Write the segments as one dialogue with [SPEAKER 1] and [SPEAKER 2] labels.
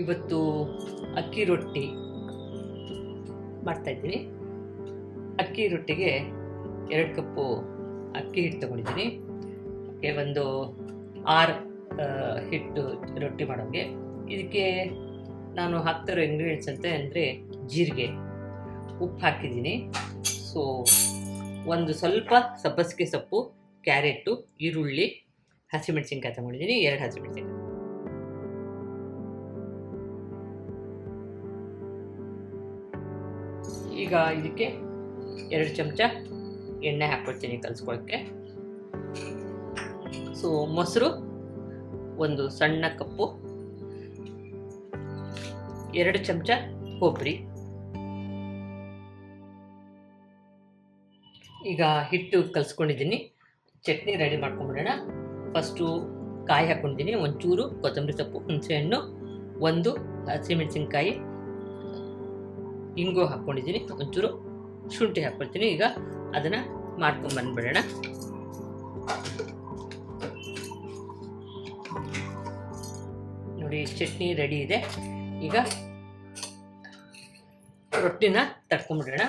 [SPEAKER 1] ಇವತ್ತು ಅಕ್ಕಿ ರೊಟ್ಟಿ ಮಾಡ್ತಾ ಇದ್ದೀನಿ. ಅಕ್ಕಿ ರೊಟ್ಟಿಗೆ ಎರಡು ಕಪ್ಪು ಅಕ್ಕಿ ಹಿಟ್ಟು ತಗೊಂಡಿದ್ದೀನಿ. ಒಂದು ಆರು ಹಿಟ್ಟು ರೊಟ್ಟಿ ಮಾಡೋಕ್ಕೆ ಇದಕ್ಕೆ ನಾನು ಹಾಕ್ತಿರೋ ಇಂಗ್ರೀಡಿಯೆಂಟ್ಸ್ ಅಂತ ಅಂದರೆ ಜೀರಿಗೆ ಉಪ್ಪು ಹಾಕಿದ್ದೀನಿ. ಸೊ ಒಂದು ಸ್ವಲ್ಪ ಸಬ್ಬಸಿಗೆ ಸೊಪ್ಪು, ಕ್ಯಾರೆಟು, ಈರುಳ್ಳಿ, ಹಸಿಮೆಣಸಿನ್ಕಾಯಿ ತಗೊಂಡಿದ್ದೀನಿ. ಎರಡು ಹಸಿಮೆಣಸಿನ್ಕಾಯಿ. ಈಗ ಇದಕ್ಕೆ ಎರಡು ಚಮಚ ಎಣ್ಣೆ ಹಾಕ್ಕೊಡ್ತೀನಿ ಕಲಿಸ್ಕೊಳ್ಳೋಕ್ಕೆ ಸೊ ಮೊಸರು ಒಂದು ಸಣ್ಣ ಕಪ್ಪು. ಎರಡು ಚಮಚ ಕೊಬ್ಬರಿ. ಈಗ ಹಿಟ್ಟು ಕಲಿಸ್ಕೊಂಡಿದ್ದೀನಿ. ಚಟ್ನಿ ರೆಡಿ ಮಾಡ್ಕೊಂಡ್ಬಿಡೋಣ ಫಸ್ಟು ಕಾಯಿ ಹಾಕ್ಕೊಂಡಿದ್ದೀನಿ. ಒಂಚೂರು ಕೊತ್ತಂಬರಿ ಸೊಪ್ಪು, ಹುಣಸೆಹಣ್ಣು, ಒಂದು ಹಸಿಮೆಣಸಿನ್ಕಾಯಿ ಇಂಗು ಹಾಕ್ಕೊಂಡಿದ್ದೀನಿ ಒಂಚೂರು ಶುಂಠಿ ಹಾಕ್ಕೊಳ್ತೀನಿ ಈಗ ಅದನ್ನು ಮಾಡ್ಕೊಂಡು ಬಂದ್ಬಿಡೋಣ. ನೋಡಿ, ಚಟ್ನಿ ರೆಡಿ ಇದೆ. ಈಗ ರೊಟ್ಟಿನ ತಡ್ಕೊಂಡ್ಬಿಡೋಣ.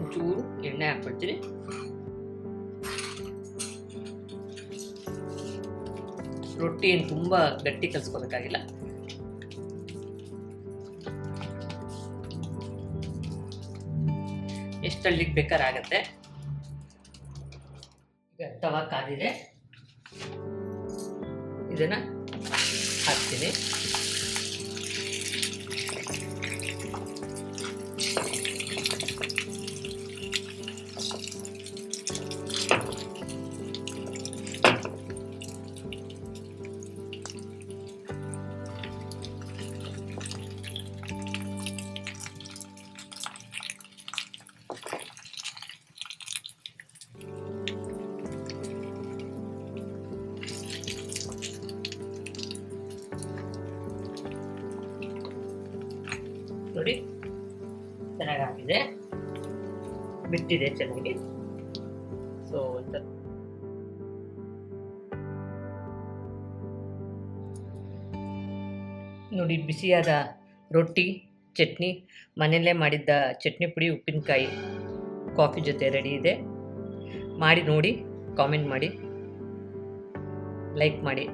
[SPEAKER 1] ಒಂಚೂರು ಎಣ್ಣೆ ಹಾಕ್ಕೊಳ್ತೀನಿ ರೊಟ್ಟಿ ಏನು ತುಂಬ ಗಟ್ಟಿ ಕಲಿಸ್ಕೋಬೇಕಾಗಿಲ್ಲ ಎಷ್ಟಲ್ಲಿಗೆ ಬೇಕಾದ್ರೆ ಆಗತ್ತೆ? ಈಗ ತವಾ ಕಾದಿದೆ. ಇದನ್ನ ಹಾಕ್ತೀನಿ. ನೋಡಿ. ಚೆನ್ನಾಗಾಗಿದೆ. ಬಿಟ್ಟಿದೆ ಚೆನ್ನಾಗಿ. ಸೊ ನೋಡಿ, ಬಿಸಿಯಾದ ರೊಟ್ಟಿ, ಚಟ್ನಿ. ಮನೆಯಲ್ಲೇ ಮಾಡಿದ್ದ ಚಟ್ನಿ ಪುಡಿ, ಉಪ್ಪಿನಕಾಯಿ, ಕಾಫಿ ಜೊತೆ ರೆಡಿ ಇದೆ. ಮಾಡಿ ನೋಡಿ ಕಾಮೆಂಟ್ ಮಾಡಿ. ಲೈಕ್ ಮಾಡಿ.